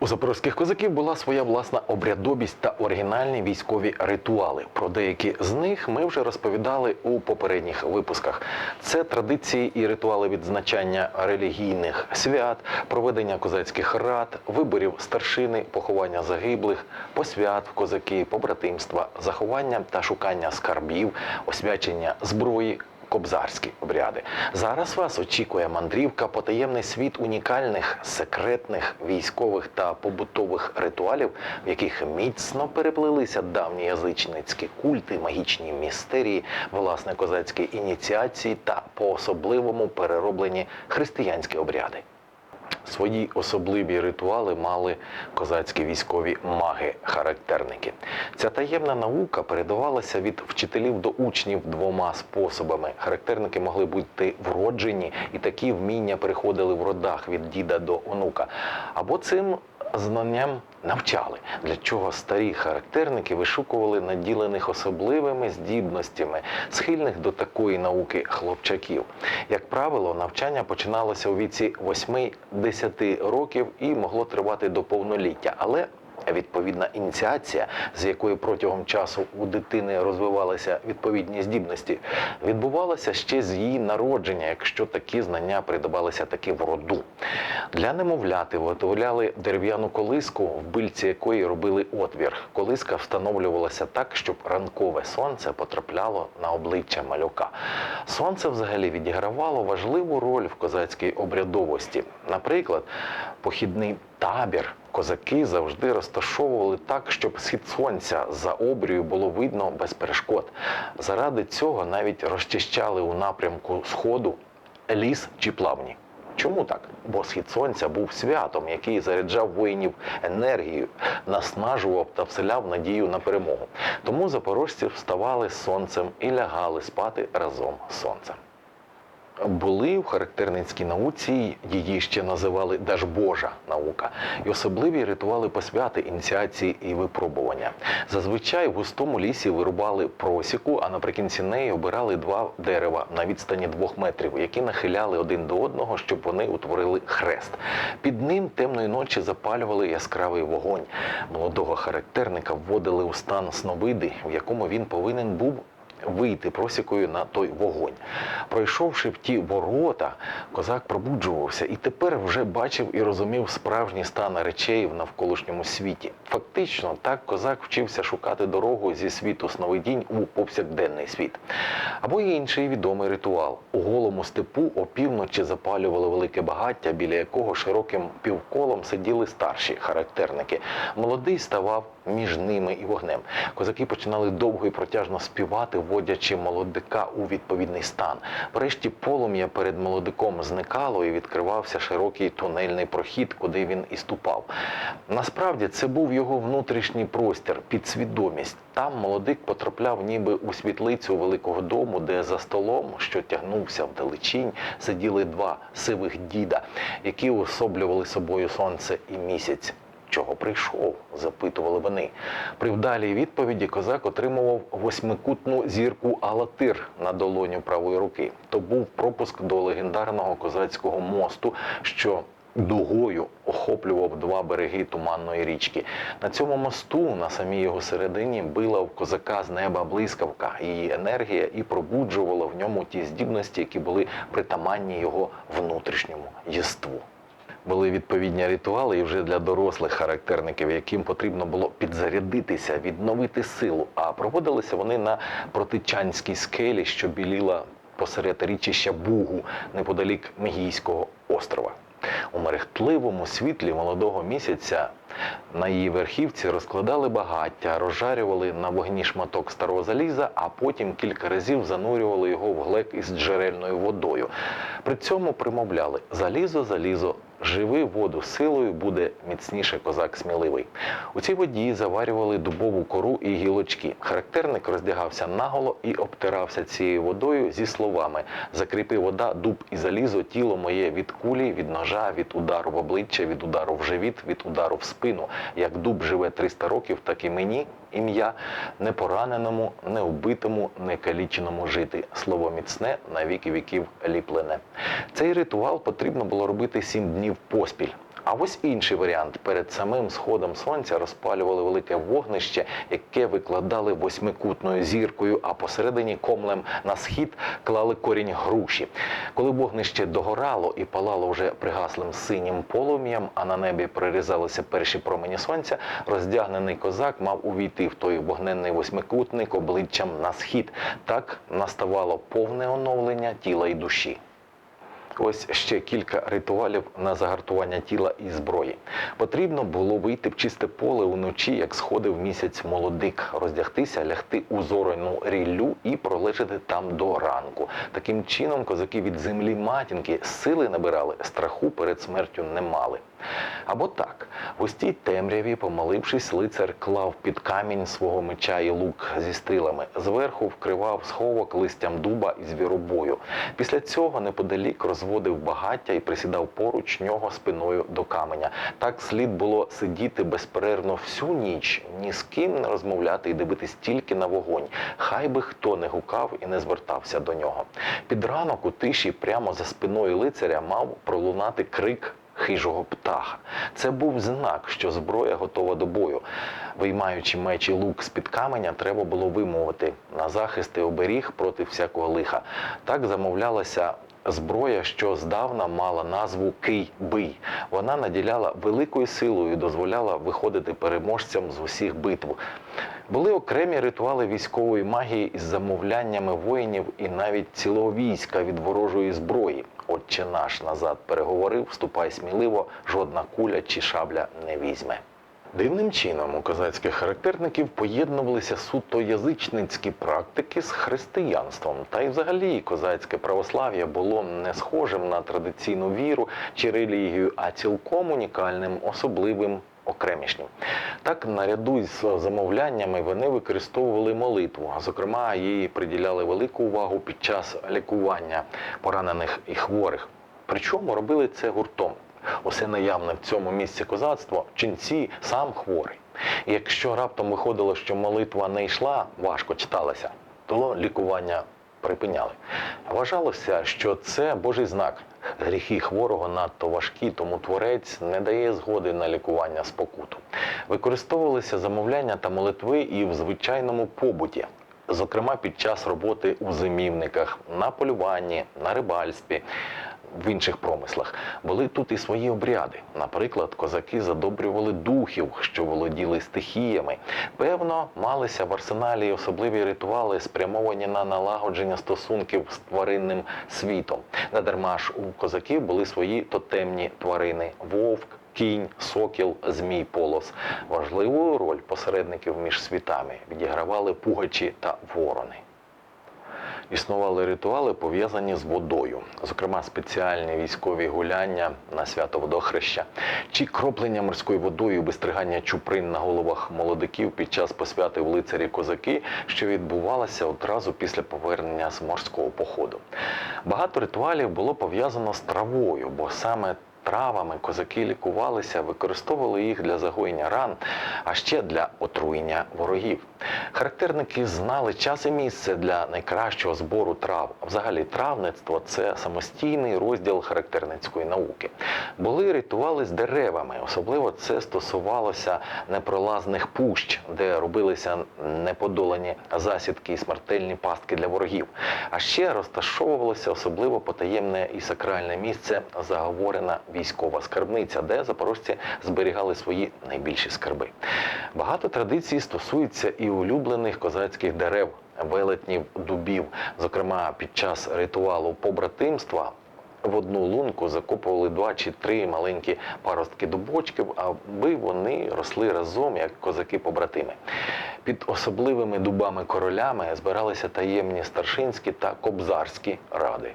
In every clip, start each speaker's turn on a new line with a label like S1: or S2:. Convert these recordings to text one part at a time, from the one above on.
S1: У запорозьких козаків була своя власна обрядовість та оригінальні військові ритуали. Про деякі з них ми вже розповідали у попередніх випусках. Це традиції і ритуали відзначання релігійних свят, проведення козацьких рад, виборів старшини, поховання загиблих, посвят козаки, побратимства, заховання та шукання скарбів, освячення зброї, кобзарські обряди. Зараз вас очікує мандрівка по таємний світ унікальних, секретних військових та побутових ритуалів, в яких міцно переплилися давні язичницькі культи, магічні містерії, власне козацькі ініціації та по-особливому перероблені християнські обряди. Свої особливі ритуали мали козацькі військові маги-характерники. Ця таємна наука передавалася від вчителів до учнів двома способами. Характерники могли бути вроджені, і такі вміння переходили в родах від діда до онука. Або цим знанням навчали, для чого старі характерники вишукували наділених особливими здібностями, схильних до такої науки хлопчаків. Як правило, навчання починалося у віці 8-10 років і могло тривати до повноліття. Але Відповідна ініціація, з якою протягом часу у дитини розвивалися відповідні здібності, відбувалася ще з її народження, якщо такі знання придавалися таки в роду. Для немовляти виготовляли дерев'яну колиску, в бильці якої робили отвір. Колиска встановлювалася так, щоб ранкове сонце потрапляло на обличчя малюка. Сонце взагалі відігравало важливу роль в козацькій обрядовості. Наприклад, похідний табір козаки завжди розташовували так, щоб схід сонця за обрію було видно без перешкод. Заради цього навіть розчищали у напрямку сходу ліс чи плавні. Чому так? Бо схід сонця був святом, який заряджав воїнів енергією, наснажував та вселяв надію на перемогу. Тому запорожці вставали сонцем і лягали спати разом з сонцем. Були в характерницькій науці, її ще називали Дажбожа наука, і особливі ритуали посвяти, ініціації і випробування. Зазвичай в густому лісі вирубали просіку, а наприкінці неї обирали два дерева на відстані двох метрів, які нахиляли один до одного, щоб вони утворили хрест. Під ним темної ночі запалювали яскравий вогонь. Молодого характерника вводили у стан сновиди, в якому він повинен був вийти просікою на той вогонь. Пройшовши в ті ворота, козак пробуджувався і тепер вже бачив і розумів справжній стан речей в навколишньому світі. Фактично, так козак вчився шукати дорогу зі світу сновидінь у повсякденний світ. Або є інший відомий ритуал. У голому степу опівночі запалювали велике багаття, біля якого широким півколом сиділи старші характерники. Молодий ставав між ними і вогнем. Козаки починали довго і протяжно співати, вводячи молодика у відповідний стан. Врешті полум'я перед молодиком зникало і відкривався широкий тунельний прохід, куди він і ступав. Насправді це був його внутрішній простір, підсвідомість. Там молодик потрапляв ніби у світлицю великого дому, де за столом, що тягнувся вдалечінь, сиділи два сивих діда, які особлювали собою сонце і місяць. Чого прийшов? запитували вони. При вдалій відповіді козак отримував восьмикутну зірку Алатир на долоню правої руки. То був пропуск до легендарного козацького мосту, що дугою охоплював два береги туманної річки. На цьому мосту, на самій його середині, била в козака з неба блискавка. Її енергія і пробуджувала в ньому ті здібності, які були притаманні його внутрішньому єству були відповідні ритуали і вже для дорослих характерників, яким потрібно було підзарядитися, відновити силу. А проводилися вони на протичанській скелі, що біліла посеред річища Бугу неподалік Мігійського острова. У мерехтливому світлі молодого місяця на її верхівці розкладали багаття, розжарювали на вогні шматок старого заліза, а потім кілька разів занурювали його в глек із джерельною водою. При цьому примовляли залізо, залізо, Живи воду силою, буде міцніше козак сміливий. У цій воді заварювали дубову кору і гілочки. Характерник роздягався наголо і обтирався цією водою зі словами: закріпи вода, дуб і залізо, тіло моє від кулі, від ножа, від удару в обличчя, від удару в живіт, від удару в спину. Як дуб живе 300 років, так і мені ім'я не пораненому, не убитому, не каліченому жити. Слово міцне на віки віків ліплене. Цей ритуал потрібно було робити сім днів поспіль. А ось інший варіант. Перед самим сходом сонця розпалювали велике вогнище, яке викладали восьмикутною зіркою, а посередині комлем на схід клали корінь груші. Коли вогнище догорало і палало вже пригаслим синім полум'ям, а на небі прорізалися перші промені сонця, роздягнений козак мав увійти в той вогненний восьмикутник обличчям на схід. Так наставало повне оновлення тіла і душі. Ось ще кілька ритуалів на загартування тіла і зброї. Потрібно було вийти в чисте поле уночі, як сходив місяць молодик, роздягтися, лягти у зорену ріллю і пролежати там до ранку. Таким чином козаки від землі матінки сили набирали, страху перед смертю не мали. Або так, в густій темряві, помолившись, лицар клав під камінь свого меча і лук зі стрілами. Зверху вкривав сховок листям дуба і звіробою. Після цього неподалік розводив багаття і присідав поруч нього спиною до каменя. Так слід було сидіти безперервно всю ніч, ні з ким не розмовляти і дивитись тільки на вогонь. Хай би хто не гукав і не звертався до нього. Під ранок у тиші прямо за спиною лицаря мав пролунати крик хижого птаха. Це був знак, що зброя готова до бою. Виймаючи меч і лук з-під каменя, треба було вимовити на захист і оберіг проти всякого лиха. Так замовлялася зброя, що здавна мала назву Кий-бий. Вона наділяла великою силою і дозволяла виходити переможцям з усіх битв. Були окремі ритуали військової магії із замовляннями воїнів і навіть цілого війська від ворожої зброї. Отче наш назад переговорив, вступай сміливо, жодна куля чи шабля не візьме. Дивним чином у козацьких характерників поєднувалися суто язичницькі практики з християнством. Та й взагалі козацьке православ'я було не схожим на традиційну віру чи релігію, а цілком унікальним, особливим. Окремішнім. Так, наряду з замовляннями вони використовували молитву. Зокрема, їй приділяли велику увагу під час лікування поранених і хворих. Причому робили це гуртом. Усе наявне в цьому місці козацтво, ченці, сам хворий. І якщо раптом виходило, що молитва не йшла, важко читалася, то лікування припиняли. Вважалося, що це Божий знак. Гріхи хворого надто важкі, тому творець не дає згоди на лікування спокуту. Використовувалися замовляння та молитви і в звичайному побуті. Зокрема, під час роботи у зимівниках, на полюванні, на рибальстві, в інших промислах. Були тут і свої обряди. Наприклад, козаки задобрювали духів, що володіли стихіями. Певно, малися в арсеналі особливі ритуали, спрямовані на налагодження стосунків з тваринним світом. Надарма ж у козаків були свої тотемні тварини вовк. Кінь, сокіл, змій, полос. Важливу роль посередників між світами відігравали пугачі та ворони. Існували ритуали, пов'язані з водою, зокрема спеціальні військові гуляння на свято водохреща, чи кроплення морською водою, вистригання чуприн на головах молодиків під час посвяти в лицарі козаки, що відбувалося одразу після повернення з морського походу. Багато ритуалів було пов'язано з травою, бо саме Травами козаки лікувалися, використовували їх для загоєння ран, а ще для отруєння ворогів. Характерники знали час і місце для найкращого збору трав. Взагалі, травництво це самостійний розділ характерницької науки. Були ритуали з деревами, особливо це стосувалося непролазних пущ, де робилися неподолані засідки і смертельні пастки для ворогів. А ще розташовувалося особливо потаємне і сакральне місце, заговорена військова скарбниця, де запорожці зберігали свої найбільші скарби. Багато традицій стосується і улюблених козацьких дерев, велетнів, дубів. Зокрема, під час ритуалу побратимства. В одну лунку закопували два чи три маленькі паростки дубочків, аби вони росли разом як козаки-побратими. Під особливими дубами-королями збиралися таємні старшинські та кобзарські ради.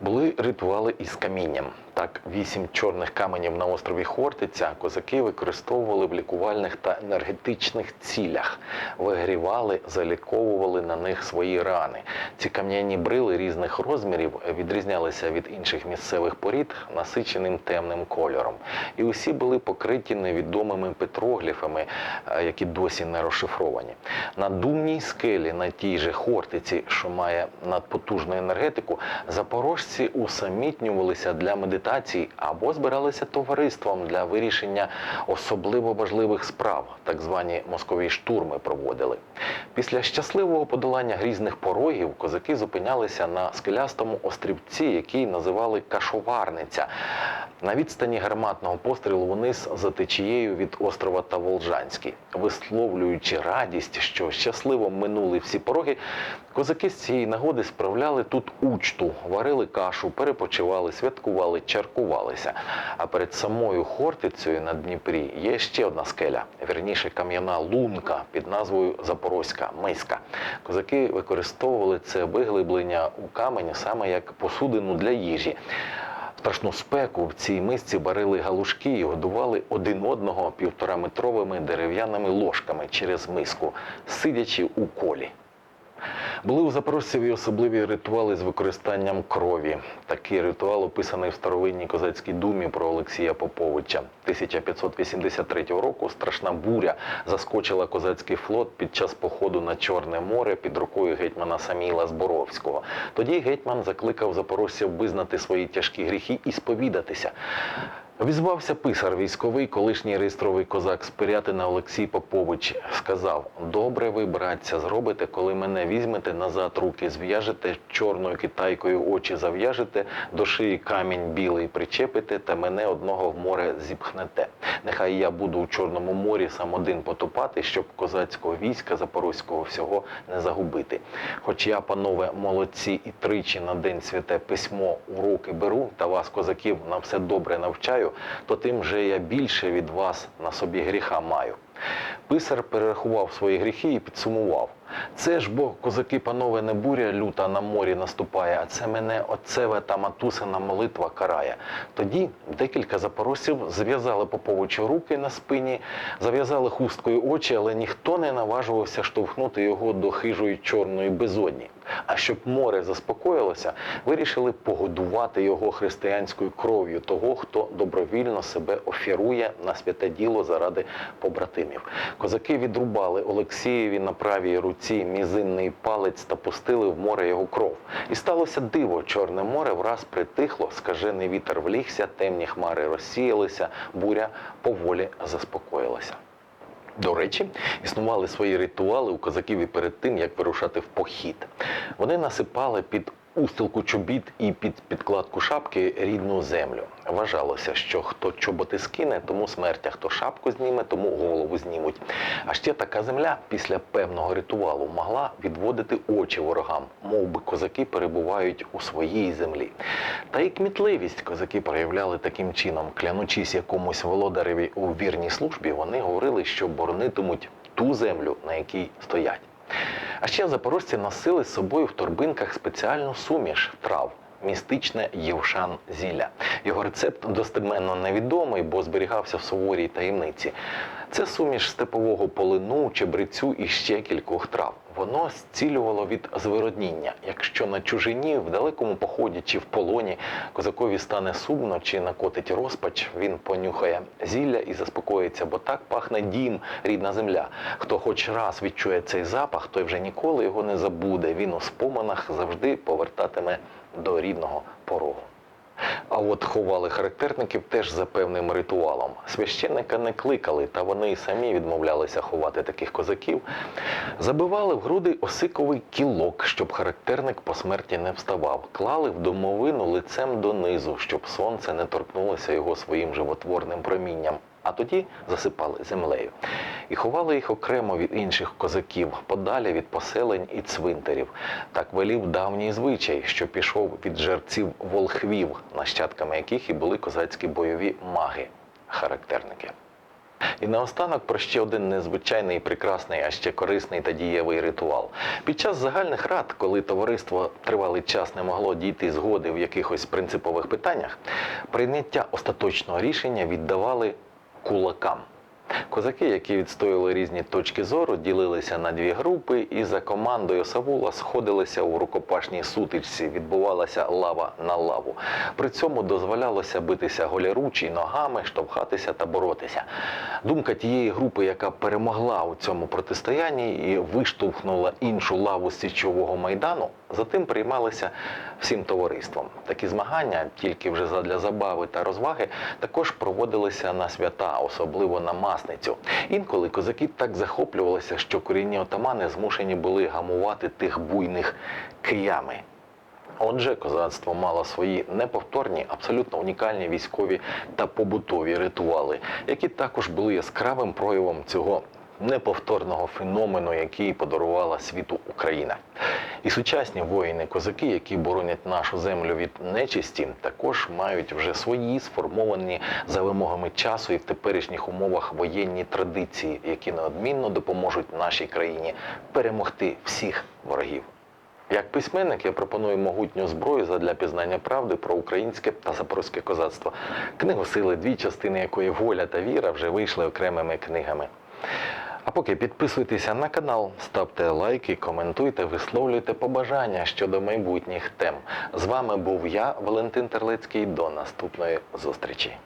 S1: Були ритуали із камінням. Так, вісім чорних каменів на острові Хортиця козаки використовували в лікувальних та енергетичних цілях, вигрівали, заліковували на них свої рани. Ці кам'яні брили різних розмірів відрізнялися від інших місцевих порід насиченим темним кольором. І усі були покриті невідомими петрогліфами, е, які досі не розшифровані. На думній скелі, на тій же Хортиці, що має надпотужну енергетику, запорожці усамітнювалися для медитації або збиралися товариством для вирішення особливо важливих справ. Так звані мозкові штурми проводили. Після щасливого подолання грізних порогів козаки зупинялися на скелястому острівці, який називали Кашоварниця. На відстані гарматного пострілу вниз за течією від острова Таволжанський, висловлюючи радість, що щасливо минули всі пороги, козаки з цієї нагоди справляли тут учту, варили кашу, перепочивали, святкували, чаркувалися. А перед самою Хортицею на Дніпрі є ще одна скеля, вірніше кам'яна лунка під назвою Запорозька Миска. Козаки використовували це виглиблення у камені саме як посудину для їжі. Страшну спеку в цій мисці варили галушки і годували один одного півтораметровими дерев'яними ложками через миску, сидячи у колі. Були у запорожців і особливі ритуали з використанням крові. Такий ритуал описаний в старовинній козацькій думі про Олексія Поповича. 1583 року страшна буря заскочила козацький флот під час походу на Чорне море під рукою гетьмана Саміла Зборовського. Тоді гетьман закликав запорожців визнати свої тяжкі гріхи і сповідатися. Візвався писар військовий, колишній реєстровий козак з Пирятина Олексій Попович. Сказав: Добре ви, братця, зробите, коли мене візьмете назад руки, зв'яжете чорною китайкою очі зав'яжете, до шиї камінь білий причепите, та мене одного в море зіпхнете. Нехай я буду у Чорному морі сам один потопати, щоб козацького війська запорозького всього не загубити. Хоч я, панове, молодці, і тричі на день святе письмо у руки беру, та вас, козаків, на все добре навчаю, то тим же я більше від вас на собі гріха маю. Писар перерахував свої гріхи і підсумував. Це ж бо козаки, панове, не буря люта на морі наступає, а це мене отцеве та матусина молитва карає. Тоді декілька запорожців зв'язали Поповичу руки на спині, зав'язали хусткою очі, але ніхто не наважувався штовхнути його до хижої чорної безодні. А щоб море заспокоїлося, вирішили погодувати його християнською кров'ю того, хто добровільно себе офірує на святе діло заради побратимів. Козаки відрубали Олексієві на правій руці мізинний палець та пустили в море його кров. І сталося диво. Чорне море враз притихло, скажений вітер влігся, темні хмари розсіялися, буря поволі заспокоїлася. До речі, існували свої ритуали у козаків і перед тим, як вирушати в похід. Вони насипали під устилку чобіт і під підкладку шапки рідну землю. Вважалося, що хто чоботи скине, тому смерть, а хто шапку зніме, тому голову знімуть. А ще така земля після певного ритуалу могла відводити очі ворогам, мов би козаки перебувають у своїй землі. Та й кмітливість козаки проявляли таким чином, клянучись якомусь володареві у вірній службі, вони говорили, що боронитимуть ту землю, на якій стоять. А ще запорожці носили з собою в торбинках спеціальну суміш трав. Містичне євшан зілля. Його рецепт достеменно невідомий, бо зберігався в суворій таємниці. Це суміш степового полину, чебрецю і ще кількох трав. Воно зцілювало від звиродніння. Якщо на чужині, в далекому поході чи в полоні козакові стане сумно чи накотить розпач, він понюхає зілля і заспокоїться, бо так пахне дім, рідна земля. Хто хоч раз відчує цей запах, той вже ніколи його не забуде. Він у споминах завжди повертатиме до рідного порогу. А от ховали характерників теж за певним ритуалом. Священника не кликали, та вони й самі відмовлялися ховати таких козаків. Забивали в груди осиковий кілок, щоб характерник по смерті не вставав. Клали в домовину лицем донизу, щоб сонце не торкнулося його своїм животворним промінням. А тоді засипали землею і ховали їх окремо від інших козаків, подалі від поселень і цвинтарів. Так велів давній звичай, що пішов від жерців волхвів, нащадками яких і були козацькі бойові маги, характерники. І наостанок про ще один незвичайний, прекрасний, а ще корисний та дієвий ритуал. Під час загальних рад, коли товариство тривалий час не могло дійти згоди в якихось принципових питаннях, прийняття остаточного рішення віддавали кулакам. Козаки, які відстояли різні точки зору, ділилися на дві групи і за командою Савула сходилися у рукопашній сутичці. Відбувалася лава на лаву. При цьому дозволялося битися голяручі ногами, штовхатися та боротися. Думка тієї групи, яка перемогла у цьому протистоянні і виштовхнула іншу лаву січового майдану, затим приймалися всім товариством. Такі змагання, тільки вже задля забави та розваги, також проводилися на свята, особливо на масницю. Інколи козаки так захоплювалися, що корінні отамани змушені були гамувати тих буйних киями. Отже, козацтво мало свої неповторні, абсолютно унікальні військові та побутові ритуали, які також були яскравим проявом цього неповторного феномену, який подарувала світу Україна. І сучасні воїни-козаки, які боронять нашу землю від нечисті, також мають вже свої сформовані за вимогами часу і в теперішніх умовах воєнні традиції, які неодмінно допоможуть нашій країні перемогти всіх ворогів. Як письменник я пропоную могутню зброю задля пізнання правди про українське та запорозьке козацтво. Книгу сили, дві частини якої воля та віра вже вийшли окремими книгами. А поки підписуйтеся на канал, ставте лайки, коментуйте, висловлюйте побажання щодо майбутніх тем. З вами був я, Валентин Терлецький. До наступної зустрічі.